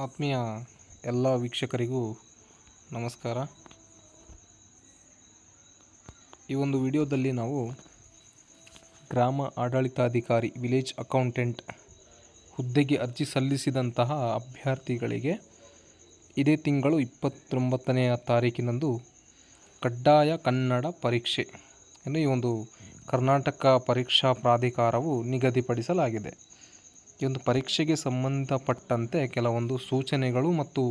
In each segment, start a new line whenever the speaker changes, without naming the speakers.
ಆತ್ಮೀಯ ಎಲ್ಲ ವೀಕ್ಷಕರಿಗೂ ನಮಸ್ಕಾರ. ಈ ಒಂದು ವಿಡಿಯೋದಲ್ಲಿ ನಾವು ಗ್ರಾಮ ಆಡಳಿತಾಧಿಕಾರಿ, ವಿಲೇಜ್ ಅಕೌಂಟೆಂಟ್ ಹುದ್ದೆಗೆ ಅರ್ಜಿ ಸಲ್ಲಿಸಿದಂತಹ ಅಭ್ಯರ್ಥಿಗಳಿಗೆ ಇದೇ ತಿಂಗಳು ಇಪ್ಪತ್ತೊಂಬತ್ತನೆಯ ತಾರೀಕಿನಂದು ಕಡ್ಡಾಯ ಕನ್ನಡ ಪರೀಕ್ಷೆ ಈ ಒಂದು ಕರ್ನಾಟಕ ಪರೀಕ್ಷಾ ಪ್ರಾಧಿಕಾರವು ನಿಗದಿಪಡಿಸಲಾಗಿದೆ. ಈ ಒಂದು ಪರೀಕ್ಷೆಗೆ ಸಂಬಂಧಪಟ್ಟಂತೆ ಕೆಲವೊಂದು ಸೂಚನೆಗಳು ಮತ್ತು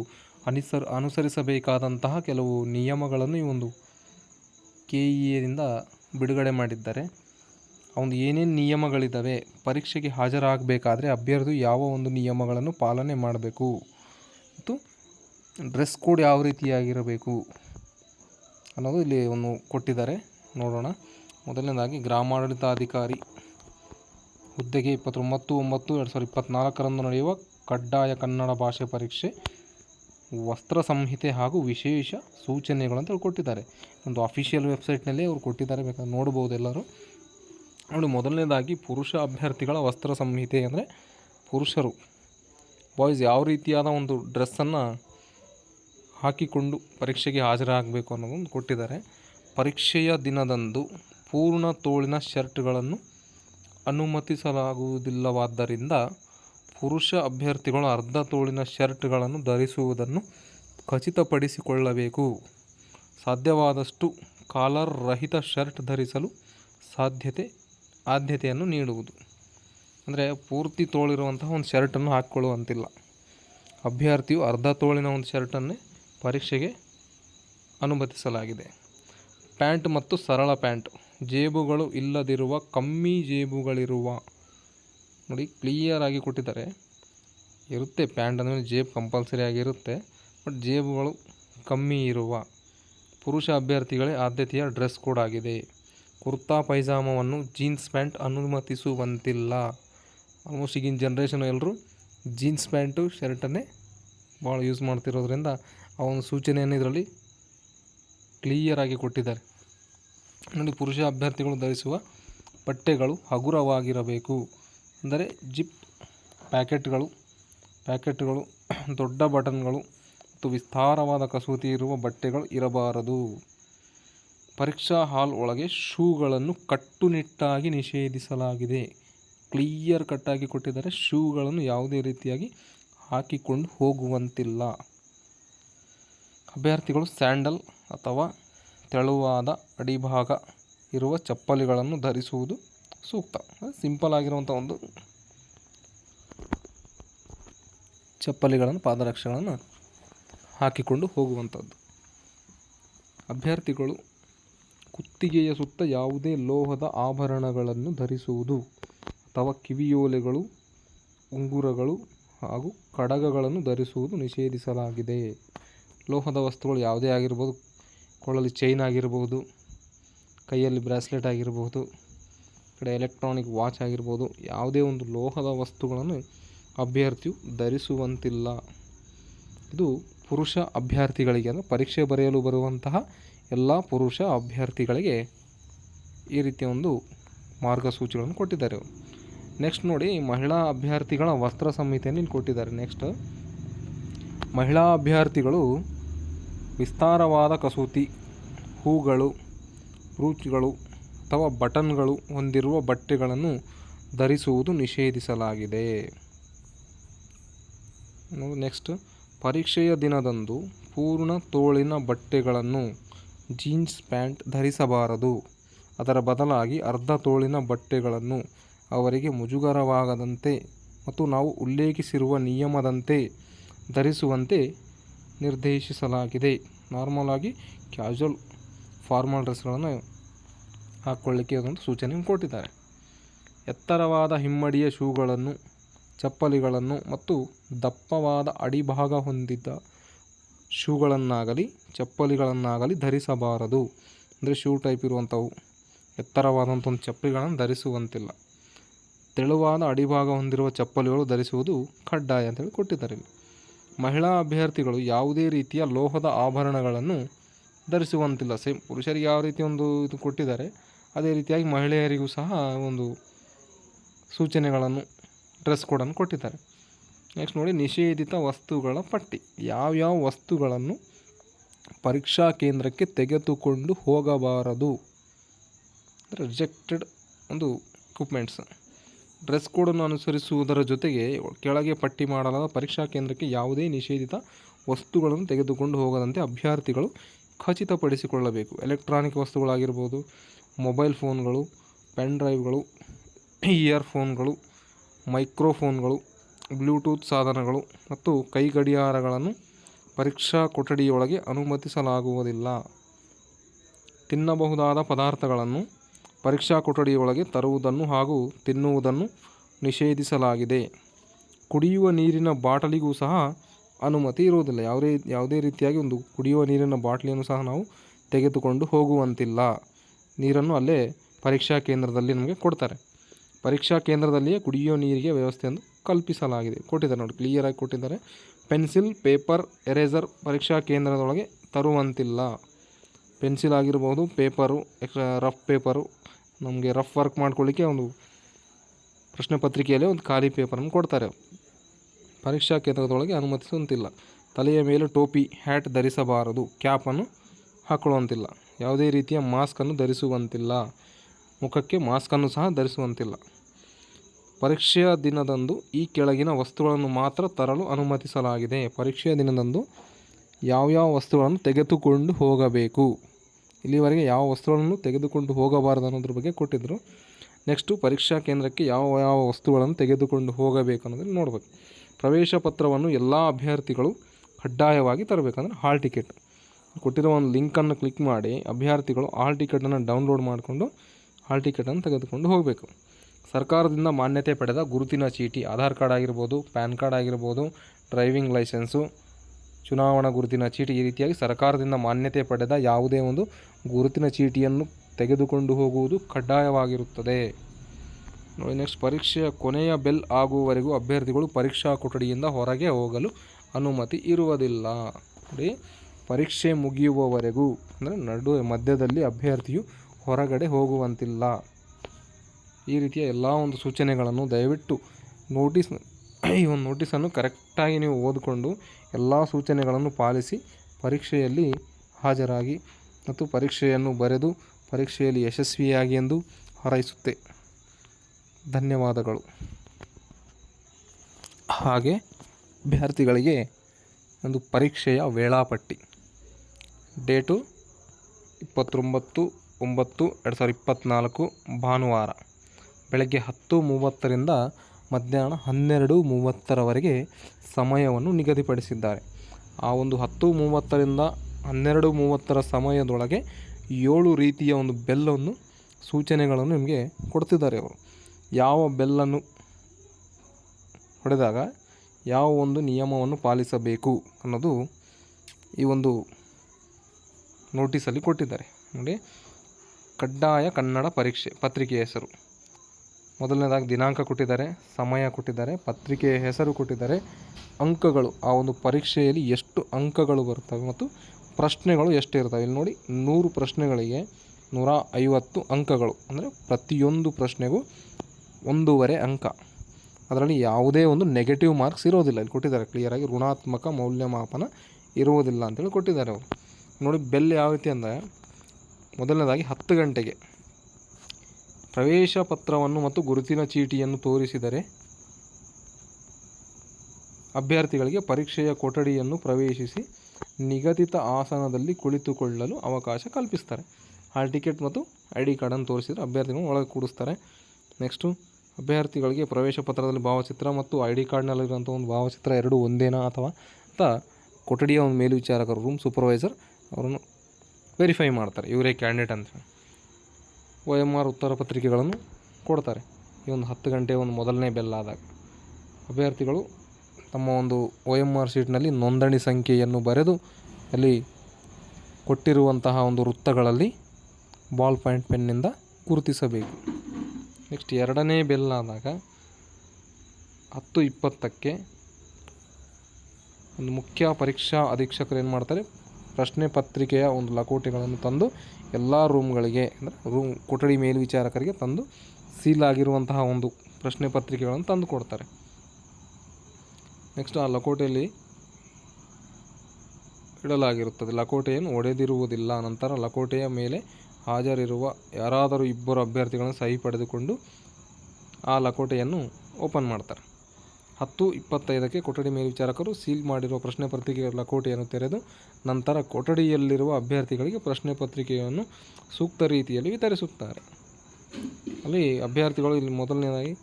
ಅನುಸರ್, ಅನುಸರಿಸಬೇಕಾದಂತಹ ಕೆಲವು ನಿಯಮಗಳನ್ನು ಈ ಒಂದು ಕೆ ಇ ಎದಿಂದ ಬಿಡುಗಡೆ ಮಾಡಿದ್ದಾರೆ. ಅವನು ಏನೇನು ನಿಯಮಗಳಿದ್ದಾವೆ ಪರೀಕ್ಷೆಗೆ ಹಾಜರಾಗಬೇಕಾದ್ರೆ ಅಭ್ಯರ್ಥಿ ಯಾವ ಒಂದು ನಿಯಮಗಳನ್ನು ಪಾಲನೆ ಮಾಡಬೇಕು ಮತ್ತು ಡ್ರೆಸ್ ಕೋಡ್ ಯಾವ ರೀತಿಯಾಗಿರಬೇಕು ಅನ್ನೋದು ಇಲ್ಲಿ ಒಂದು ಕೊಟ್ಟಿದ್ದಾರೆ. ನೋಡೋಣ. ಮೊದಲನೇದಾಗಿ ಗ್ರಾಮಾಡಳಿತಾಧಿಕಾರಿ ಹುದ್ದೆಗೆ ಇಪ್ಪತ್ತೊಂಬತ್ತು, ಒಂಬತ್ತು, ಎರಡು ಸಾವಿರದ ಇಪ್ಪತ್ತ್ನಾಲ್ಕರಂದು ನಡೆಯುವ ಕಡ್ಡಾಯ ಕನ್ನಡ ಭಾಷೆ ಪರೀಕ್ಷೆ, ವಸ್ತ್ರ ಸಂಹಿತೆ ಹಾಗೂ ವಿಶೇಷ ಸೂಚನೆಗಳು ಅಂತ ಹೇಳಿ ಕೊಟ್ಟಿದ್ದಾರೆ. ಒಂದು ಅಫಿಷಿಯಲ್ ವೆಬ್ಸೈಟ್ನಲ್ಲಿ ಅವರು ಕೊಟ್ಟಿದ್ದಾರೆ, ಬೇಕಾದ್ರೆ ನೋಡ್ಬೋದು ಎಲ್ಲರೂ. ನೋಡಿ ಮೊದಲನೇದಾಗಿ ಪುರುಷ ಅಭ್ಯರ್ಥಿಗಳ ವಸ್ತ್ರ ಸಂಹಿತೆ ಅಂದರೆ ಪುರುಷರು. ಬಾಯ್ಸ್ ಯಾವ ರೀತಿಯಾದ ಒಂದು ಡ್ರೆಸ್ಸನ್ನು ಹಾಕಿಕೊಂಡು ಪರೀಕ್ಷೆಗೆ ಹಾಜರಾಗಬೇಕು ಅನ್ನೋದೊಂದು ಕೊಟ್ಟಿದ್ದಾರೆ. ಪರೀಕ್ಷೆಯ ದಿನದಂದು ಪೂರ್ಣ ತೋಳಿನ ಶರ್ಟ್ಗಳನ್ನು ಅನುಮತಿಸಲಾಗುವುದಿಲ್ಲವಾದ್ದರಿಂದ ಪುರುಷ ಅಭ್ಯರ್ಥಿಗಳು ಅರ್ಧ ತೋಳಿನ ಶರ್ಟ್ಗಳನ್ನು ಧರಿಸುವುದನ್ನು ಖಚಿತಪಡಿಸಿಕೊಳ್ಳಬೇಕು. ಸಾಧ್ಯವಾದಷ್ಟು ಕಾಲರ್ ರಹಿತ ಶರ್ಟ್ ಧರಿಸಲು ಸಾಧ್ಯತೆ, ಆದ್ಯತೆಯನ್ನು ನೀಡುವುದು. ಅಂದರೆ ಪೂರ್ತಿ ತೋಳಿರುವಂತಹ ಒಂದು ಶರ್ಟನ್ನು ಹಾಕ್ಕೊಳ್ಳುವಂತಿಲ್ಲ ಅಭ್ಯರ್ಥಿಯು ಅರ್ಧ ತೋಳಿನ ಒಂದು ಶರ್ಟನ್ನೇ ಪರೀಕ್ಷೆಗೆ ಅನುಮತಿಸಲಾಗಿದೆ. ಪ್ಯಾಂಟ್ ಮತ್ತು ಸರಳ ಪ್ಯಾಂಟ್. ಜೇಬುಗಳು ಇಲ್ಲದಿರುವ, ಕಮ್ಮಿ ಜೇಬುಗಳಿರುವ. ನೋಡಿ ಕ್ಲಿಯರ್ ಆಗಿ ಕೊಟ್ಟಿದ್ದಾರೆ. ಇರುತ್ತೆ ಪ್ಯಾಂಟ್ ಅಂದರೆ ಜೇಬ್ ಕಂಪಲ್ಸರಿ ಆಗಿರುತ್ತೆ ಬಟ್ ಜೇಬುಗಳು ಕಮ್ಮಿ ಇರುವ. ಪುರುಷ ಅಭ್ಯರ್ಥಿಗಳೇ ಆದ್ಯತೆಯ ಡ್ರೆಸ್ ಕೋಡ್ ಆಗಿದೆ. ಕುರ್ತಾ ಪೈಜಾಮವನ್ನು ಜೀನ್ಸ್ ಪ್ಯಾಂಟ್ ಅನುಮತಿಸುವಂತಿಲ್ಲ. ಆಲ್ಮೋಸ್ಟ್ ಈಗಿನ ಜನ್ರೇಷನ್ ಎಲ್ಲರೂ ಜೀನ್ಸ್ ಪ್ಯಾಂಟು ಶರ್ಟನ್ನೇ ಭಾಳ ಯೂಸ್ ಮಾಡ್ತಿರೋದ್ರಿಂದ ಆ ಒಂದು ಸೂಚನೆಯನ್ನು ಇದರಲ್ಲಿ ಕ್ಲಿಯರ್ ಆಗಿ ಕೊಟ್ಟಿದ್ದಾರೆ. ನೋಡಿ ಪುರುಷ ಅಭ್ಯರ್ಥಿಗಳು ಧರಿಸುವ ಬಟ್ಟೆಗಳು ಹಗುರವಾಗಿರಬೇಕು. ಅಂದರೆ ಜಿಪ್ ಪ್ಯಾಕೆಟ್ಗಳು ಪ್ಯಾಕೆಟ್ಗಳು, ದೊಡ್ಡ ಬಟನ್ಗಳು ಮತ್ತು ವಿಸ್ತಾರವಾದ ಕಸೂತಿ ಇರುವ ಬಟ್ಟೆಗಳು ಇರಬಾರದು. ಪರೀಕ್ಷಾ ಹಾಲ್ ಒಳಗೆ ಶೂಗಳನ್ನು ಕಟ್ಟುನಿಟ್ಟಾಗಿ ನಿಷೇಧಿಸಲಾಗಿದೆ. ಕ್ಲಿಯರ್ ಕಟ್ಟಾಗಿ ಕೊಟ್ಟಿದ್ದಾರೆ. ಶೂಗಳನ್ನು ಯಾವುದೇ ರೀತಿಯಾಗಿ ಹಾಕಿಕೊಂಡು ಹೋಗುವಂತಿಲ್ಲ. ಅಭ್ಯರ್ಥಿಗಳು ಸ್ಯಾಂಡಲ್ ಅಥವಾ ತೆಳುವಾದ ಅಡಿಭಾಗ ಇರುವ ಚಪ್ಪಲಿಗಳನ್ನು ಧರಿಸುವುದು ಸೂಕ್ತ. ಸಿಂಪಲ್ ಆಗಿರುವಂಥ ಒಂದು ಚಪ್ಪಲಿಗಳನ್ನು, ಪಾದರಕ್ಷೆಗಳನ್ನು ಹಾಕಿಕೊಂಡು ಹೋಗುವಂಥದ್ದು. ಅಭ್ಯರ್ಥಿಗಳು ಕುತ್ತಿಗೆಯ ಸುತ್ತ ಯಾವುದೇ ಲೋಹದ ಆಭರಣಗಳನ್ನು ಧರಿಸುವುದು ಅಥವಾ ಕಿವಿಯೋಲೆಗಳು, ಉಂಗುರಗಳು ಹಾಗೂ ಕಡಗಗಳನ್ನು ಧರಿಸುವುದು ನಿಷೇಧಿಸಲಾಗಿದೆ. ಲೋಹದ ವಸ್ತುಗಳು ಯಾವುದೇ ಆಗಿರ್ಬೋದು ಕೊಳ್ಳಲ್ಲಿ ಚೈನ್ ಆಗಿರ್ಬೋದು, ಕೈಯಲ್ಲಿ ಬ್ರಾಸ್ಲೆಟ್ ಆಗಿರ್ಬೋದು, ಕಡೆ ಎಲೆಕ್ಟ್ರಾನಿಕ್ ವಾಚ್ ಆಗಿರ್ಬೋದು, ಯಾವುದೇ ಒಂದು ಲೋಹದ ವಸ್ತುಗಳನ್ನು ಅಭ್ಯರ್ಥಿಯು ಧರಿಸುವಂತಿಲ್ಲ. ಇದು ಪುರುಷ ಅಭ್ಯರ್ಥಿಗಳಿಗೆ ಅಂದರೆ ಪರೀಕ್ಷೆ ಬರೆಯಲು ಬರುವಂತಹ ಎಲ್ಲ ಪುರುಷ ಅಭ್ಯರ್ಥಿಗಳಿಗೆ ಈ ರೀತಿಯ ಒಂದು ಮಾರ್ಗಸೂಚಿಗಳನ್ನು ಕೊಟ್ಟಿದ್ದಾರೆ. ನೆಕ್ಸ್ಟ್ ನೋಡಿ, ಮಹಿಳಾ ಅಭ್ಯರ್ಥಿಗಳ ವಸ್ತ್ರ ಸಂಹಿತೆಯನ್ನು ಇಲ್ಲಿ ಕೊಟ್ಟಿದ್ದಾರೆ. ನೆಕ್ಸ್ಟ್ ಮಹಿಳಾ ಅಭ್ಯರ್ಥಿಗಳು ವಿಸ್ತಾರವಾದ ಕಸೂತಿ, ಹೂಗಳು ಬ್ರೂಚ್ಗಳು ಅಥವಾ ಬಟನ್ಗಳು ಹೊಂದಿರುವ ಬಟ್ಟೆಗಳನ್ನು ಧರಿಸುವುದು ನಿಷೇಧಿಸಲಾಗಿದೆ. ನೆಕ್ಸ್ಟ್. ಪರೀಕ್ಷೆಯ ದಿನದಂದು ಪೂರ್ಣ ತೋಳಿನ ಬಟ್ಟೆಗಳನ್ನು ಜೀನ್ಸ್ ಪ್ಯಾಂಟ್ ಧರಿಸಬಾರದು. ಅದರ ಬದಲಾಗಿ ಅರ್ಧ ತೋಳಿನ ಬಟ್ಟೆಗಳನ್ನು ಅವರಿಗೆ ಮುಜುಗರವಾಗದಂತೆ ಮತ್ತು ನಾವು ಉಲ್ಲೇಖಿಸಿರುವ ನಿಯಮದಂತೆ ಧರಿಸುವಂತೆ ನಿರ್ದೇಶಿಸಲಾಗಿದೆ. ನಾರ್ಮಲ್ ಆಗಿ ಕ್ಯಾಶುವಲ್ ಫಾರ್ಮಲ್ ಡ್ರೆಸ್ಗಳನ್ನು ಹಾಕ್ಕೊಳ್ಳಿಕ್ಕೆ ಒಂದು ಸೂಚನೆ ಕೊಟ್ಟಿದ್ದಾರೆ. ಎತ್ತರವಾದ ಹಿಮ್ಮಡಿಯ ಶೂಗಳನ್ನು, ಚಪ್ಪಲಿಗಳನ್ನು ಮತ್ತು ದಪ್ಪವಾದ ಅಡಿಭಾಗ ಹೊಂದಿದ್ದ ಶೂಗಳನ್ನಾಗಲಿ, ಚಪ್ಪಲಿಗಳನ್ನಾಗಲಿ ಧರಿಸಬಾರದು. ಅಂದರೆ ಶೂ ಟೈಪ್ ಇರುವಂಥವು. ಎತ್ತರವಾದಂಥ ಒಂದು ಚಪ್ಪಲಿಗಳನ್ನು ಧರಿಸುವಂತಿಲ್ಲ. ತೆಳುವಾದ ಅಡಿಭಾಗ ಹೊಂದಿರುವ ಚಪ್ಪಲಿಗಳು ಧರಿಸುವುದು ಕಡ್ಡಾಯ ಅಂತೇಳಿ ಕೊಟ್ಟಿದ್ದಾರೆ ಇಲ್ಲಿ. ಮಹಿಳಾ ಅಭ್ಯರ್ಥಿಗಳು ಯಾವುದೇ ರೀತಿಯ ಲೋಹದ ಆಭರಣಗಳನ್ನು ಧರಿಸುವಂತಿಲ್ಲ. ಸೇಮ್ ಪುರುಷರಿಗೆ ಯಾವ ರೀತಿ ಒಂದು ಇದು ಕೊಟ್ಟಿದ್ದಾರೆ, ಅದೇ ರೀತಿಯಾಗಿ ಮಹಿಳೆಯರಿಗೂ ಸಹ ಒಂದು ಸೂಚನೆಗಳನ್ನು, ಡ್ರೆಸ್ ಕೋಡನ್ನು ಕೊಟ್ಟಿದ್ದಾರೆ. ನೆಕ್ಸ್ಟ್ ನೋಡಿ, ನಿಷೇಧಿತ ವಸ್ತುಗಳ ಪಟ್ಟಿ. ಯಾವ್ಯಾವ ವಸ್ತುಗಳನ್ನು ಪರೀಕ್ಷಾ ಕೇಂದ್ರಕ್ಕೆ ತೆಗೆದುಕೊಂಡು ಹೋಗಬಾರದು? ರಿಜೆಕ್ಟೆಡ್ ಒಂದು ಇಕ್ವಿಪ್ಮೆಂಟ್ಸ್ ಡ್ರೆಸ್ ಕೋಡನ್ನು ಅನುಸರಿಸುವುದರ ಜೊತೆಗೆ ಕೆಳಗೆ ಪಟ್ಟಿ ಮಾಡಲಾದ ಪರೀಕ್ಷಾ ಕೇಂದ್ರಕ್ಕೆ ಯಾವುದೇ ನಿಷೇಧಿತ ವಸ್ತುಗಳನ್ನು ತೆಗೆದುಕೊಂಡು ಹೋಗದಂತೆ ಅಭ್ಯರ್ಥಿಗಳು ಖಚಿತಪಡಿಸಿಕೊಳ್ಳಬೇಕು. ಎಲೆಕ್ಟ್ರಾನಿಕ್ ವಸ್ತುಗಳಾಗಿರ್ಬೋದು, ಮೊಬೈಲ್ ಫೋನ್ಗಳು, ಪೆನ್ ಡ್ರೈವ್ಗಳು, ಇಯರ್ಫೋನ್ಗಳು, ಮೈಕ್ರೋಫೋನ್ಗಳು, ಬ್ಲೂಟೂತ್ ಸಾಧನಗಳು ಮತ್ತು ಕೈ ಗಡಿಯಾರಗಳನ್ನು ಪರೀಕ್ಷಾ ಕೊಠಡಿಯೊಳಗೆ ಅನುಮತಿಸಲಾಗುವುದಿಲ್ಲ. ತಿನ್ನಬಹುದಾದ ಪದಾರ್ಥಗಳನ್ನು ಪರೀಕ್ಷಾ ಕೊಠಡಿಯೊಳಗೆ ತರುವುದನ್ನು ಹಾಗೂ ತಿನ್ನುವುದನ್ನು ನಿಷೇಧಿಸಲಾಗಿದೆ. ಕುಡಿಯುವ ನೀರಿನ ಬಾಟಲಿಗೂ ಸಹ ಅನುಮತಿ ಇರುವುದಿಲ್ಲ. ಯಾವುದೇ ಯಾವುದೇ ರೀತಿಯಾಗಿ ಒಂದು ಕುಡಿಯುವ ನೀರಿನ ಬಾಟಲಿಯನ್ನು ಸಹ ನಾವು ತೆಗೆದುಕೊಂಡು ಹೋಗುವಂತಿಲ್ಲ. ನೀರನ್ನು ಅಲ್ಲೇ ಪರೀಕ್ಷಾ ಕೇಂದ್ರದಲ್ಲಿ ನಮಗೆ ಕೊಡ್ತಾರೆ. ಪರೀಕ್ಷಾ ಕೇಂದ್ರದಲ್ಲಿಯೇ ಕುಡಿಯುವ ನೀರಿಗೆ ವ್ಯವಸ್ಥೆಯನ್ನು ಕಲ್ಪಿಸಲಾಗಿದೆ. ಕೊಟ್ಟಿದ್ದಾರೆ ನೋಡಿ ಕ್ಲಿಯರಾಗಿ ಕೊಟ್ಟಿದ್ದಾರೆ. ಪೆನ್ಸಿಲ್, ಪೇಪರ್, ಎರೇಸರ್ ಪರೀಕ್ಷಾ ಕೇಂದ್ರದೊಳಗೆ ತರುವಂತಿಲ್ಲ. ಪೆನ್ಸಿಲ್ ಆಗಿರ್ಬೋದು, ಪೇಪರು ರಫ್ ಪೇಪರು ನಮಗೆ ರಫ್ ವರ್ಕ್ ಮಾಡ್ಕೊಳ್ಳಿಕ್ಕೆ ಒಂದು ಪ್ರಶ್ನೆ ಪತ್ರಿಕೆಯಲ್ಲಿ ಒಂದು ಖಾಲಿ ಪೇಪರನ್ನು ಕೊಡ್ತಾರೆ. ಪರೀಕ್ಷಾ ಕೇಂದ್ರದೊಳಗೆ ಅನುಮತಿಸುವಂತಿಲ್ಲ. ತಲೆಯ ಮೇಲೆ ಟೋಪಿ ಹ್ಯಾಟ್ ಧರಿಸಬಾರದು. ಕ್ಯಾಪನ್ನು ಹಾಕೊಳ್ಳುವಂತಿಲ್ಲ. ಯಾವುದೇ ರೀತಿಯ ಮಾಸ್ಕನ್ನು ಧರಿಸುವಂತಿಲ್ಲ. ಮುಖಕ್ಕೆ ಮಾಸ್ಕನ್ನು ಸಹ ಧರಿಸುವಂತಿಲ್ಲ. ಪರೀಕ್ಷೆಯ ದಿನದಂದು ಈ ಕೆಳಗಿನ ವಸ್ತುಗಳನ್ನು ಮಾತ್ರ ತರಲು ಅನುಮತಿಸಲಾಗಿದೆ. ಪರೀಕ್ಷೆಯ ದಿನದಂದು ಯಾವ್ಯಾವ ವಸ್ತುಗಳನ್ನು ತೆಗೆದುಕೊಂಡು ಹೋಗಬೇಕು? ಇಲ್ಲಿವರೆಗೆ ಯಾವ ವಸ್ತುಗಳನ್ನು ತೆಗೆದುಕೊಂಡು ಹೋಗಬಾರದು ಅನ್ನೋದ್ರ ಬಗ್ಗೆ ಕೊಟ್ಟಿದ್ದರು ನೆಕ್ಸ್ಟು ಪರೀಕ್ಷಾ ಕೇಂದ್ರಕ್ಕೆ ಯಾವ ಯಾವ ವಸ್ತುಗಳನ್ನು ತೆಗೆದುಕೊಂಡು ಹೋಗಬೇಕು ಅನ್ನೋದನ್ನು ನೋಡಬೇಕು. ಪ್ರವೇಶ ಪತ್ರವನ್ನು ಎಲ್ಲ ಅಭ್ಯರ್ಥಿಗಳು ಕಡ್ಡಾಯವಾಗಿ ತರಬೇಕಂದ್ರೆ ಹಾಲ್ ಟಿಕೆಟ್. ಕೊಟ್ಟಿರೋ ಒಂದು ಲಿಂಕನ್ನು ಕ್ಲಿಕ್ ಮಾಡಿ ಅಭ್ಯರ್ಥಿಗಳು ಹಾಲ್ ಟಿಕೆಟನ್ನು ಡೌನ್ಲೋಡ್ ಮಾಡಿಕೊಂಡು ಹಾಲ್ ಟಿಕೆಟನ್ನು ತೆಗೆದುಕೊಂಡು ಹೋಗಬೇಕು. ಸರ್ಕಾರದಿಂದ ಮಾನ್ಯತೆ ಪಡೆದ ಗುರುತಿನ ಚೀಟಿ, ಆಧಾರ್ ಕಾರ್ಡ್ ಆಗಿರ್ಬೋದು, ಪ್ಯಾನ್ ಕಾರ್ಡ್ ಆಗಿರ್ಬೋದು, ಡ್ರೈವಿಂಗ್ ಲೈಸೆನ್ಸು ಚುನಾವಣಾ ಗುರುತಿನ ಚೀಟಿ ಈ ರೀತಿಯಾಗಿ ಸರ್ಕಾರದಿಂದ ಮಾನ್ಯತೆ ಪಡೆದ ಯಾವುದೇ ಒಂದು ಗುರುತಿನ ಚೀಟಿಯನ್ನು ತೆಗೆದುಕೊಂಡು ಹೋಗುವುದು ಕಡ್ಡಾಯವಾಗಿರುತ್ತದೆ. ನೋಡಿ ನೆಕ್ಸ್ಟ್ ಪರೀಕ್ಷೆಯ ಕೊನೆಯ ಬೆಲ್ ಆಗುವವರೆಗೂ ಅಭ್ಯರ್ಥಿಗಳು ಪರೀಕ್ಷಾ ಕೊಠಡಿಯಿಂದ ಹೊರಗೆ ಹೋಗಲು ಅನುಮತಿ ಇರುವುದಿಲ್ಲ. ನೋಡಿ, ಪರೀಕ್ಷೆ ಮುಗಿಯುವವರೆಗೂ, ಅಂದರೆ ನಡುವೆ ಮಧ್ಯದಲ್ಲಿ ಅಭ್ಯರ್ಥಿಯು ಹೊರಗಡೆ ಹೋಗುವಂತಿಲ್ಲ. ಈ ರೀತಿಯ ಎಲ್ಲ ಒಂದು ಸೂಚನೆಗಳನ್ನು ದಯವಿಟ್ಟು ನೋಟಿಸ್ ಈ ಒಂದು ನೋಟಿಸನ್ನು ಕರೆಕ್ಟಾಗಿ ನೀವು ಓದಿಕೊಂಡು ಎಲ್ಲ ಸೂಚನೆಗಳನ್ನು ಪಾಲಿಸಿ ಪರೀಕ್ಷೆಯಲ್ಲಿ ಹಾಜರಾಗಿ ಮತ್ತು ಪರೀಕ್ಷೆಯನ್ನು ಬರೆದು ಪರೀಕ್ಷೆಯಲ್ಲಿ ಯಶಸ್ವಿಯಾಗಿ ಎಂದು ಹಾರೈಸುತ್ತೆ. ಧನ್ಯವಾದಗಳು. ಹಾಗೆ ಅಭ್ಯರ್ಥಿಗಳಿಗೆ ಒಂದು ಪರೀಕ್ಷೆಯ ವೇಳಾಪಟ್ಟಿ. ಡೇಟು ಇಪ್ಪತ್ತೊಂಬತ್ತು, ಒಂಬತ್ತು, ಎರಡು ಸಾವಿರದ ಇಪ್ಪತ್ತ್ನಾಲ್ಕು ಭಾನುವಾರ. ಬೆಳಗ್ಗೆ ಹತ್ತು ಮೂವತ್ತರಿಂದ ಮಧ್ಯಾಹ್ನ ಹನ್ನೆರಡು ಮೂವತ್ತರವರೆಗೆ ಸಮಯವನ್ನು ನಿಗದಿಪಡಿಸಿದ್ದಾರೆ. ಆ ಒಂದು ಹತ್ತು ಮೂವತ್ತರಿಂದ ಹನ್ನೆರಡು ಮೂವತ್ತರ ಸಮಯದೊಳಗೆ ಏಳು ರೀತಿಯ ಒಂದು ಬೆಲ್ಲನ್ನು, ಸೂಚನೆಗಳನ್ನು ನಿಮಗೆ ಕೊಡ್ತಿದ್ದಾರೆ ಅವರು ಯಾವ ಬೆಲ್ಲನ್ನು ಹೊಡೆದಾಗ ಯಾವ ಒಂದು ನಿಯಮವನ್ನು ಪಾಲಿಸಬೇಕು ಅನ್ನೋದು ಈ ಒಂದು ನೋಟಿಸಲ್ಲಿ ಕೊಟ್ಟಿದ್ದಾರೆ. ನೋಡಿ, ಕಡ್ಡಾಯ ಕನ್ನಡ ಪರೀಕ್ಷೆ, ಪತ್ರಿಕೆಯ ಹೆಸರು. ಮೊದಲನೇದಾಗಿ ದಿನಾಂಕ ಕೊಟ್ಟಿದ್ದಾರೆ, ಸಮಯ ಕೊಟ್ಟಿದ್ದಾರೆ ಪತ್ರಿಕೆಯ ಹೆಸರು ಕೊಟ್ಟಿದ್ದಾರೆ. ಅಂಕಗಳು, ಆ ಒಂದು ಪರೀಕ್ಷೆಯಲ್ಲಿ ಎಷ್ಟು ಅಂಕಗಳು ಬರ್ತವೆ ಮತ್ತು ಪ್ರಶ್ನೆಗಳು ಎಷ್ಟು ಇರ್ತವೆ ಇಲ್ಲಿ ನೋಡಿ, ನೂರು ಪ್ರಶ್ನೆಗಳಿಗೆ ನೂರ ಐವತ್ತು ಅಂಕಗಳು. ಅಂದರೆ ಪ್ರತಿಯೊಂದು ಪ್ರಶ್ನೆಗೂ ಒಂದೂವರೆ ಅಂಕ. ಅದರಲ್ಲಿ ಯಾವುದೇ ಒಂದು ನೆಗೆಟಿವ್ ಮಾರ್ಕ್ಸ್ ಇರೋದಿಲ್ಲ. ಇಲ್ಲಿ ಕೊಟ್ಟಿದ್ದಾರೆ ಕ್ಲಿಯರಾಗಿ ಋಣಾತ್ಮಕ ಮೌಲ್ಯಮಾಪನ ಇರುವುದಿಲ್ಲ ಅಂತೇಳಿ ಕೊಟ್ಟಿದ್ದಾರೆ ಅವರು. ನೋಡಿ, ಬೆಲ್ ಯಾವ ರೀತಿ ಅಂದರೆ, ಮೊದಲನೇದಾಗಿ ಹತ್ತು ಗಂಟೆಗೆ. ಪ್ರವೇಶ ಪತ್ರವನ್ನು ಮತ್ತು ಗುರುತಿನ ಚೀಟಿಯನ್ನು ತೋರಿಸಿದರೆ ಅಭ್ಯರ್ಥಿಗಳಿಗೆ ಪರೀಕ್ಷೆಯ ಕೊಠಡಿಯನ್ನು ಪ್ರವೇಶಿಸಿ ನಿಗದಿತ ಆಸನದಲ್ಲಿ ಕುಳಿತುಕೊಳ್ಳಲು ಅವಕಾಶ ಕಲ್ಪಿಸ್ತಾರೆ. ಹಾಲ್ ಟಿಕೆಟ್ ಮತ್ತು ಐ ಡಿ ಕಾರ್ಡನ್ನು ತೋರಿಸಿದರೆ ಅಭ್ಯರ್ಥಿಗಳನ್ನು ಒಳಗೆ ಕೂಡಿಸ್ತಾರೆ ನೆಕ್ಸ್ಟು, ಅಭ್ಯರ್ಥಿಗಳಿಗೆ ಪ್ರವೇಶ ಪತ್ರದಲ್ಲಿ ಭಾವಚಿತ್ರ ಮತ್ತು ಐ ಡಿ ಕಾರ್ಡ್ನಲ್ಲಿರುವಂಥ ಒಂದು ಭಾವಚಿತ್ರ ಎರಡೂ ಒಂದೇನಾ ಅಥವಾ ಅಂತ ಕೊಠಡಿಯ ಒಂದು ಮೇಲ್ವಿಚಾರಕರು, ರೂಮ್ ಸೂಪರ್ವೈಸರ್ ಅವರನ್ನು ವೆರಿಫೈ ಮಾಡ್ತಾರೆ. ಇವರೇ ಕ್ಯಾಂಡಿಡೇಟ್ ಅಂತ ಒ ಎಂ ಆರ್ ಉತ್ತರ ಪತ್ರಿಕೆಗಳನ್ನು ಕೊಡ್ತಾರೆ. ಈ ಒಂದು ಹತ್ತು ಗಂಟೆ ಒಂದು ಮೊದಲನೇ ಬೆಲ್ ಆದಾಗ. ಅಭ್ಯರ್ಥಿಗಳು ತಮ್ಮ ಒಂದು ಒ ಎಂ ಆರ್ ಶೀಟ್ನಲ್ಲಿ ನೋಂದಣಿ ಸಂಖ್ಯೆಯನ್ನು ಬರೆದು ಅಲ್ಲಿ ಕೊಟ್ಟಿರುವಂತಹ ಒಂದು ವೃತ್ತಗಳಲ್ಲಿ ಬಾಲ್ ಪಾಯಿಂಟ್ ಪೆನ್ನಿಂದ ಗುರುತಿಸಬೇಕು. ನೆಕ್ಸ್ಟ್ ಎರಡನೇ ಬೆಲ್ ಆದಾಗ ಹತ್ತು ಇಪ್ಪತ್ತಕ್ಕೆ ಒಂದು ಮುಖ್ಯ ಪರೀಕ್ಷಾ ಅಧೀಕ್ಷಕರು ಏನು ಮಾಡ್ತಾರೆ ಪ್ರಶ್ನೆ ಪತ್ರಿಕೆಯ ಒಂದು ಲಕೋಟೆಗಳನ್ನು ತಂದು ಎಲ್ಲ ರೂಮ್ಗಳಿಗೆ, ಅಂದರೆ ರೂಮ್ ಕೊಠಡಿ ಮೇಲ್ವಿಚಾರಕರಿಗೆ ತಂದು ಸೀಲ್ ಆಗಿರುವಂತಹ ಒಂದು ಪ್ರಶ್ನೆ ಪತ್ರಿಕೆಗಳನ್ನು ತಂದು ಕೊಡ್ತಾರೆ. ನೆಕ್ಸ್ಟ್ ಆ ಲಕೋಟೆಯಲ್ಲಿ ಇಡಲಾಗಿರುತ್ತದೆ. ಲಕೋಟೆಯನ್ನು ಒಡೆದಿರುವುದಿಲ್ಲ. ನಂತರ ಲಕೋಟೆಯ ಮೇಲೆ ಹಾಜರಿರುವ ಯಾರಾದರೂ ಇಬ್ಬರು ಅಭ್ಯರ್ಥಿಗಳನ್ನು ಸಹಿ ಪಡೆದುಕೊಂಡು ಆ ಲಕೋಟೆಯನ್ನು ಓಪನ್ ಮಾಡ್ತಾರೆ. ಹತ್ತು ಇಪ್ಪತ್ತೈದಕ್ಕೆ ಕೊಠಡಿ ಮೇಲ್ವಿಚಾರಕರು ಸೀಲ್ ಮಾಡಿರುವ ಪ್ರಶ್ನೆ ಪತ್ರಿಕೆಯ ಲಕೋಟೆಯನ್ನು ತೆರೆದು ನಂತರ ಕೊಠಡಿಯಲ್ಲಿರುವ ಅಭ್ಯರ್ಥಿಗಳಿಗೆ ಪ್ರಶ್ನೆ ಪತ್ರಿಕೆಯನ್ನು ಸೂಕ್ತ ರೀತಿಯಲ್ಲಿ ವಿತರಿಸುತ್ತಾರೆ. ಅಲ್ಲಿ ಅಭ್ಯರ್ಥಿಗಳು ಇಲ್ಲಿ ಮೊದಲನೇದಾಗಿ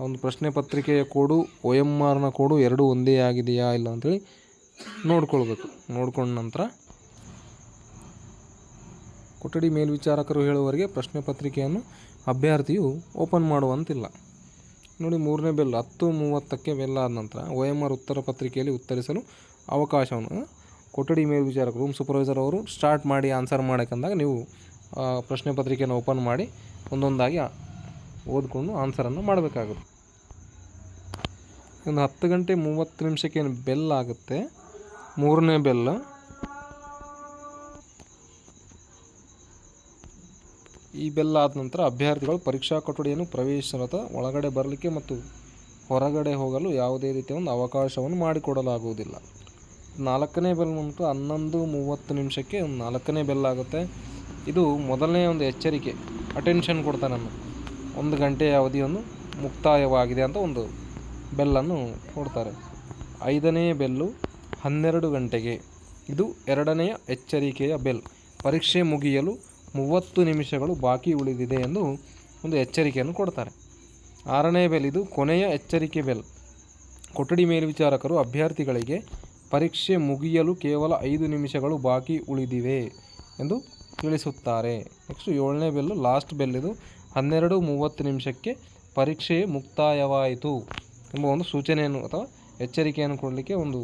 ಒಂದು ಪ್ರಶ್ನೆ ಪತ್ರಿಕೆಯ ಕೋಡು ಒ ಎಂ ಆರ್ನ ಕೋಡು ಎರಡೂ ಒಂದೇ ಆಗಿದೆಯಾ ಇಲ್ಲ ಅಂತೇಳಿ ನೋಡ್ಕೊಳ್ಬೇಕು. ನೋಡ್ಕೊಂಡ ನಂತರ ಕೊಠಡಿ ಮೇಲ್ವಿಚಾರಕರು ಹೇಳುವವರೆಗೆ ಪ್ರಶ್ನೆ ಪತ್ರಿಕೆಯನ್ನು ಅಭ್ಯರ್ಥಿಯು ಓಪನ್ ಮಾಡುವಂತಿಲ್ಲ. ನೋಡಿ ಮೂರನೇ ಬೆಲ್ ಹತ್ತು ಮೂವತ್ತಕ್ಕೆ ಬೆಲ್ ಆದ ನಂತರ ಒ ಎಂ ಆರ್ ಉತ್ತರ ಪತ್ರಿಕೆಯಲ್ಲಿ ಉತ್ತರಿಸಲು ಅವಕಾಶವನ್ನು ಕೊಠಡಿ ಮೇಲ್ವಿಚಾರಕ ರೂಮ್ ಸೂಪರ್ವೈಸರ್ ಅವರು ಸ್ಟಾರ್ಟ್ ಮಾಡಿ ಆನ್ಸರ್ ಮಾಡೋಕ್ಕಂದಾಗ ನೀವು ಪ್ರಶ್ನೆ ಪತ್ರಿಕೆಯನ್ನು ಓಪನ್ ಮಾಡಿ ಒಂದೊಂದಾಗಿ ಓದಿಕೊಂಡು ಆನ್ಸರನ್ನು ಮಾಡಬೇಕಾಗುತ್ತೆ. ಒಂದು ಹತ್ತು ಗಂಟೆ ಮೂವತ್ತು ನಿಮಿಷಕ್ಕೆ ಬೆಲ್ ಆಗುತ್ತೆ? ಮೂರನೇ ಬೆಲ್ ಈ ಆದ ನಂತರ ಅಭ್ಯರ್ಥಿಗಳು ಪರೀಕ್ಷಾ ಕೊಠಡಿಯನ್ನು ಪ್ರವೇಶಿಸಲು ಅಥವಾ ಒಳಗಡೆ ಬರಲಿಕ್ಕೆ ಮತ್ತು ಹೊರಗಡೆ ಹೋಗಲು ಯಾವುದೇ ರೀತಿಯ ಒಂದು ಅವಕಾಶವನ್ನು ಮಾಡಿಕೊಡಲಾಗುವುದಿಲ್ಲ. ನಾಲ್ಕನೇ ಬೆಲ್ ಬಂತು ಹನ್ನೊಂದು ಮೂವತ್ತು ನಿಮಿಷಕ್ಕೆ ಒಂದು ನಾಲ್ಕನೇ ಬೆಲ್ ಆಗುತ್ತೆ. ಇದು ಮೊದಲನೇ ಒಂದು ಎಚ್ಚರಿಕೆ ಅಟೆನ್ಷನ್ ಕೊಡ್ತಾನೆ ನಾನು ಒಂದು ಗಂಟೆಯ ಅವಧಿಯನ್ನು ಮುಕ್ತಾಯವಾಗಿದೆ ಅಂತ ಒಂದು ಬೆಲ್ಲನ್ನು ಕೊಡ್ತಾರೆ. ಐದನೇ ಬೆಲ್ಲು ಹನ್ನೆರಡು ಗಂಟೆಗೆ. ಇದು ಎರಡನೆಯ ಎಚ್ಚರಿಕೆಯ ಬೆಲ್. ಪರೀಕ್ಷೆ ಮುಗಿಯಲು ಮೂವತ್ತು ನಿಮಿಷಗಳು ಬಾಕಿ ಉಳಿದಿದೆ ಎಂದು ಒಂದು ಎಚ್ಚರಿಕೆಯನ್ನು ಕೊಡ್ತಾರೆ. ಆರನೇ ಬೆಲ್, ಇದು ಕೊನೆಯ ಎಚ್ಚರಿಕೆ ಬೆಲ್. ಕೊಠಡಿ ಮೇಲ್ವಿಚಾರಕರು, ಅಭ್ಯರ್ಥಿಗಳಿಗೆ ಪರೀಕ್ಷೆ ಮುಗಿಯಲು ಕೇವಲ ಐದು ನಿಮಿಷಗಳು ಬಾಕಿ ಉಳಿದಿವೆ ಎಂದು ತಿಳಿಸುತ್ತಾರೆ. ನೆಕ್ಸ್ಟು ಏಳನೇ ಬೆಲ್ಲು ಲಾಸ್ಟ್ ಬೆಲ್, ಇದು ಹನ್ನೆರಡು ಮೂವತ್ತು ನಿಮಿಷಕ್ಕೆ ಪರೀಕ್ಷೆ ಮುಕ್ತಾಯವಾಯಿತು ಎಂಬ ಒಂದು ಸೂಚನೆಯನ್ನು ಅಥವಾ ಎಚ್ಚರಿಕೆಯನ್ನು ಕೊಡಲಿಕ್ಕೆ ಒಂದು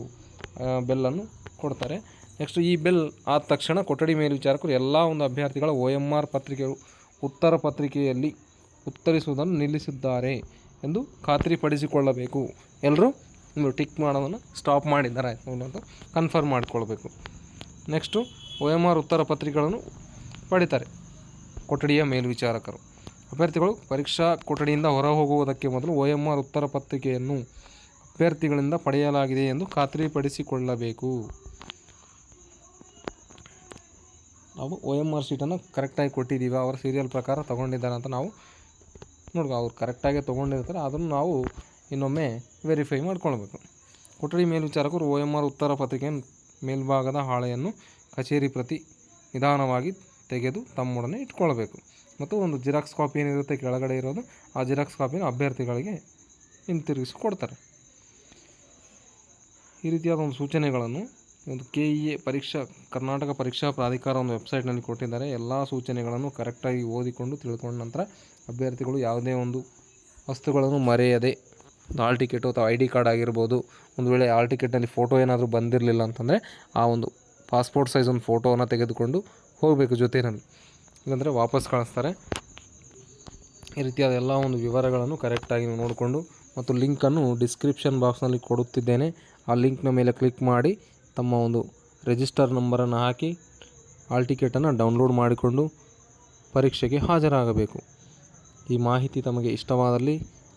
ಬೆಲ್ಲನ್ನು ಕೊಡ್ತಾರೆ. ನೆಕ್ಸ್ಟ್ ಈ ಬೆಲ್ ಆದ ತಕ್ಷಣ ಕೊಠಡಿ ಮೇಲ್ವಿಚಾರಕರು ಎಲ್ಲ ಒಂದು ಅಭ್ಯರ್ಥಿಗಳ ಒ ಎಂ ಆರ್ ಪತ್ರಿಕೆಗಳು ಉತ್ತರ ಪತ್ರಿಕೆಯಲ್ಲಿ ಉತ್ತರಿಸುವುದನ್ನು ನಿಲ್ಲಿಸಿದ್ದಾರೆ ಎಂದು ಖಾತ್ರಿಪಡಿಸಿಕೊಳ್ಳಬೇಕು. ಎಲ್ಲರೂ ನೀವು ಟಿಕ್ ಮಾಡೋದನ್ನು ಸ್ಟಾಪ್ ಮಾಡಿದ್ದಾರೆ ಅಂತ ಕನ್ಫರ್ಮ್ ಮಾಡಿಕೊಳ್ಬೇಕು. ನೆಕ್ಸ್ಟು ಒ ಎಂ ಆರ್ ಉತ್ತರ ಪತ್ರಿಕೆಗಳನ್ನು ಪಡಿತಾರೆ ಕೊಠಡಿಯ ಮೇಲ್ವಿಚಾರಕರು ಅಭ್ಯರ್ಥಿಗಳು ಪರೀಕ್ಷಾ ಕೊಠಡಿಯಿಂದ ಹೊರ ಹೋಗುವುದಕ್ಕೆ ಮೊದಲು ಒ ಎಂ ಆರ್ ಉತ್ತರ ಪತ್ರಿಕೆಯನ್ನು ಅಭ್ಯರ್ಥಿಗಳಿಂದ ಪಡೆಯಲಾಗಿದೆ ಎಂದು ಖಾತ್ರಿಪಡಿಸಿಕೊಳ್ಳಬೇಕು. ನಾವು ಒ ಎಂ ಆರ್ ಶೀಟನ್ನು ಕರೆಕ್ಟಾಗಿ ಕೊಟ್ಟಿದ್ದೀವಿ. ಅವರ ಸೀರಿಯಲ್ ಪ್ರಕಾರ ತೊಗೊಂಡಿದ್ದಾರೆ ಅಂತ ನಾವು ನೋಡ್ಕೊ, ಅವ್ರು ಕರೆಕ್ಟಾಗೆ ತೊಗೊಂಡಿರ್ತಾರೆ. ಅದನ್ನು ನಾವು ಇನ್ನೊಮ್ಮೆ ವೆರಿಫೈ ಮಾಡ್ಕೊಳ್ಬೇಕು. ಕೊಠಡಿ ಮೇಲ್ವಿಚಾರಕರು ಒ ಎಂ ಆರ್ ಉತ್ತರ ಪತ್ರಿಕೆಯ ಮೇಲ್ಭಾಗದ ಹಾಳೆಯನ್ನು ಕಚೇರಿ ಪ್ರತಿ ನಿಧಾನವಾಗಿ ತೆಗೆದು ತಮ್ಮೊಡನೆ ಇಟ್ಕೊಳ್ಬೇಕು. ಮತ್ತು ಒಂದು ಜಿರಾಕ್ಸ್ ಕಾಪಿ ಏನಿರುತ್ತೆ, ಕೆಳಗಡೆ ಇರೋದು, ಆ ಜಿರಾಕ್ಸ್ ಕಾಪಿನ ಅಭ್ಯರ್ಥಿಗಳಿಗೆ ಹಿಂತಿರುಗಿಸಿ ಕೊಡ್ತಾರೆ. ಈ ರೀತಿಯಾದ ಒಂದು ಸೂಚನೆಗಳನ್ನು ಒಂದು ಕೆ ಇ ಎ ಪರೀಕ್ಷಾ, ಕರ್ನಾಟಕ ಪರೀಕ್ಷಾ ಪ್ರಾಧಿಕಾರ ಒಂದು ವೆಬ್ಸೈಟ್ನಲ್ಲಿ ಕೊಟ್ಟಿದ್ದಾರೆ. ಎಲ್ಲ ಸೂಚನೆಗಳನ್ನು ಕರೆಕ್ಟಾಗಿ ಓದಿಕೊಂಡು ತಿಳ್ಕೊಂಡ ನಂತರ ಅಭ್ಯರ್ಥಿಗಳು ಯಾವುದೇ ಒಂದು ವಸ್ತುಗಳನ್ನು ಮರೆಯದೆ ಹಾಲ್ ಟಿಕೆಟು ಅಥವಾ ಐ ಡಿ ಕಾರ್ಡ್ ಆಗಿರ್ಬೋದು, ಒಂದು ವೇಳೆ ಹಾಲ್ ಟಿಕೆಟ್ನಲ್ಲಿ ಫೋಟೋ ಏನಾದರೂ ಬಂದಿರಲಿಲ್ಲ ಅಂತಂದರೆ ಆ ಒಂದು ಪಾಸ್ಪೋರ್ಟ್ ಸೈಜ್ ಒಂದು ಫೋಟೋವನ್ನು ತೆಗೆದುಕೊಂಡು ಹೋಗಬೇಕು ಜೊತೆಯಲ್ಲಿ. ಇಲ್ಲಾಂದರೆ ವಾಪಸ್ ಕಳಿಸ್ತಾರೆ. ಈ ರೀತಿಯಾದ ಎಲ್ಲ ಒಂದು ವಿವರಗಳನ್ನು ಕರೆಕ್ಟಾಗಿ ನೋಡಿಕೊಂಡು ಮತ್ತು ಲಿಂಕನ್ನು ಡಿಸ್ಕ್ರಿಪ್ಷನ್ ಬಾಕ್ಸ್ನಲ್ಲಿ ಕೊಡುತ್ತಿದ್ದೇನೆ. ಆ ಲಿಂಕ್ನ ಮೇಲೆ ಕ್ಲಿಕ್ ಮಾಡಿ ತಮ್ಮ ಒಂದು ರಿಜಿಸ್ಟರ್ ನಂಬರನ್ನು ಹಾಕಿ ಹಾಲ್ ಟಿಕೆಟನ್ನು ಡೌನ್ಲೋಡ್ ಮಾಡಿಕೊಂಡು ಪರೀಕ್ಷೆಗೆ ಹಾಜರಾಗಬೇಕು. ಈ ಮಾಹಿತಿ ತಮಗೆ ಇಷ್ಟವಾದಲ್ಲಿ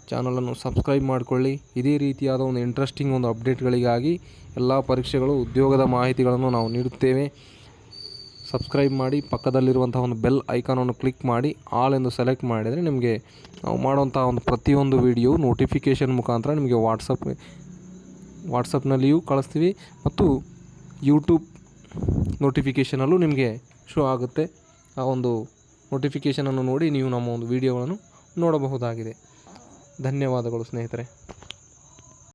ಚಾನಲನ್ನು ಸಬ್ಸ್ಕ್ರೈಬ್ ಮಾಡಿಕೊಳ್ಳಿ. ಇದೇ ರೀತಿಯಾದ ಒಂದು ಇಂಟ್ರೆಸ್ಟಿಂಗ್ ಒಂದು ಅಪ್ಡೇಟ್ಗಳಿಗಾಗಿ ಎಲ್ಲ ಪರೀಕ್ಷೆಗಳು, ಉದ್ಯೋಗದ ಮಾಹಿತಿಗಳನ್ನು ನಾವು ನೀಡುತ್ತೇವೆ. ಸಬ್ಸ್ಕ್ರೈಬ್ ಮಾಡಿ ಪಕ್ಕದಲ್ಲಿರುವಂಥ ಒಂದು ಬೆಲ್ ಐಕಾನನ್ನು ಕ್ಲಿಕ್ ಮಾಡಿ, ಆಲ್ ಎಂದು ಸೆಲೆಕ್ಟ್ ಮಾಡಿದರೆ ನಿಮಗೆ ನಾವು ಮಾಡುವಂಥ ಒಂದು ಪ್ರತಿಯೊಂದು ವಿಡಿಯೋ ನೋಟಿಫಿಕೇಷನ್ ಮುಖಾಂತರ ನಿಮಗೆ ವಾಟ್ಸಪ್ ವಾಟ್ಸಪ್ನಲ್ಲಿಯೂ ಕಳಿಸ್ತೀವಿ ಮತ್ತು ಯೂಟ್ಯೂಬ್ ನೋಟಿಫಿಕೇಷನಲ್ಲೂ ನಿಮಗೆ ಶೋ ಆಗುತ್ತೆ. ಆ ಒಂದು ನೋಟಿಫಿಕೇಷನನ್ನು ನೋಡಿ ನೀವು ನಮ್ಮ ಒಂದು ವಿಡಿಯೋಗಳನ್ನು ನೋಡಬಹುದಾಗಿದೆ. ಧನ್ಯವಾದಗಳು ಸ್ನೇಹಿತರೆ.